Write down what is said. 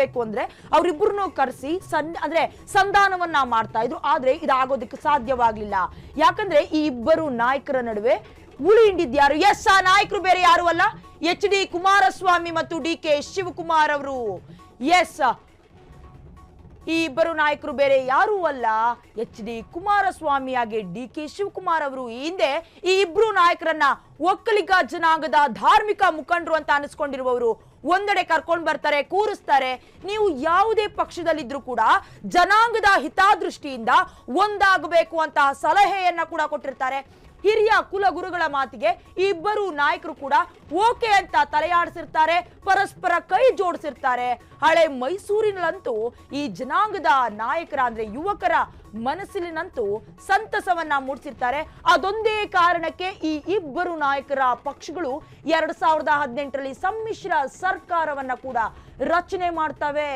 ಆಗ್ಬೇಕು ಅಂದ್ರೆ ಅವರಿಬ್ಬರನ್ನು ಕರೆಸಿ ಅಂದ್ರೆ ಸಂಧಾನವನ್ನ ಮಾಡ್ತಾ ಇದ್ರು. ಆದ್ರೆ ಇದಾಗೋದಕ್ಕೆ ಸಾಧ್ಯವಾಗ್ಲಿಲ್ಲ. ಯಾಕಂದ್ರೆ ಈ ಇಬ್ಬರು ನಾಯಕರ ನಡುವೆ ಉಳಿ ಹಿಂಡಿದ್ಯಾರು ಎಸ್, ಆ ನಾಯಕರು ಬೇರೆ ಯಾರು ಅಲ್ಲ? ಎಚ್ ಡಿ ಕುಮಾರಸ್ವಾಮಿ ಮತ್ತು ಡಿ ಕೆ ಶಿವಕುಮಾರ್ ಅವರು. ಎಸ್ ಈ ಇಬ್ಬರು ನಾಯಕರು ಬೇರೆ ಯಾರೂ ಅಲ್ಲ. ಎಚ್ ಡಿ ಕುಮಾರಸ್ವಾಮಿ ಹಾಗೆ ಡಿ ಕೆ ಶಿವಕುಮಾರ್ ಅವರು ಈ ಹಿಂದೆ ಈ ಇಬ್ರು ನಾಯಕರನ್ನ ಒಕ್ಕಲಿಗ ಜನಾಂಗದ ಧಾರ್ಮಿಕ ಮುಖಂಡರು ಅಂತ ಅನಿಸ್ಕೊಂಡಿರುವವರು ಒಂದೆಡೆ ಕರ್ಕೊಂಡು ಬರ್ತಾರೆ, ಕೂರಿಸ್ತಾರೆ. ನೀವು ಯಾವುದೇ ಪಕ್ಷದಲ್ಲಿದ್ರು ಕೂಡ ಜನಾಂಗದ ಹಿತಾದೃಷ್ಟಿಯಿಂದ ಒಂದಾಗಬೇಕು ಅಂತ ಸಲಹೆಯನ್ನ ಕೂಡ ಕೊಟ್ಟಿರ್ತಾರೆ. ಹಿರಿಯ ಕುಲಗುರುಗಳ ಮಾತಿಗೆ ಇಬ್ಬರು ನಾಯಕರು ಕೂಡ ಓಕೆ ಅಂತ ತಲೆಯಾಡಿಸಿರ್ತಾರೆ, ಪರಸ್ಪರ ಕೈ ಜೋಡಿಸಿರ್ತಾರೆ. ಹಳೆ ಮೈಸೂರಿನಲ್ಲಂತೂ ಈ ಜನಾಂಗದ ನಾಯಕರ ಅಂದ್ರೆ ಯುವಕರ ಮನಸ್ಸಿನಂತೂ ಸಂತಸವನ್ನ ಮೂಡಿಸಿರ್ತಾರೆ. ಅದೊಂದೇ ಕಾರಣಕ್ಕೆ ಈ ಇಬ್ಬರು ನಾಯಕರ ಪಕ್ಷಗಳು ಎರಡ್ ಸಾವಿರದ ಹದಿನೆಂಟರಲ್ಲಿ ಸಮ್ಮಿಶ್ರ ಸರ್ಕಾರವನ್ನ ಕೂಡ ರಚನೆ ಮಾಡ್ತವೆ.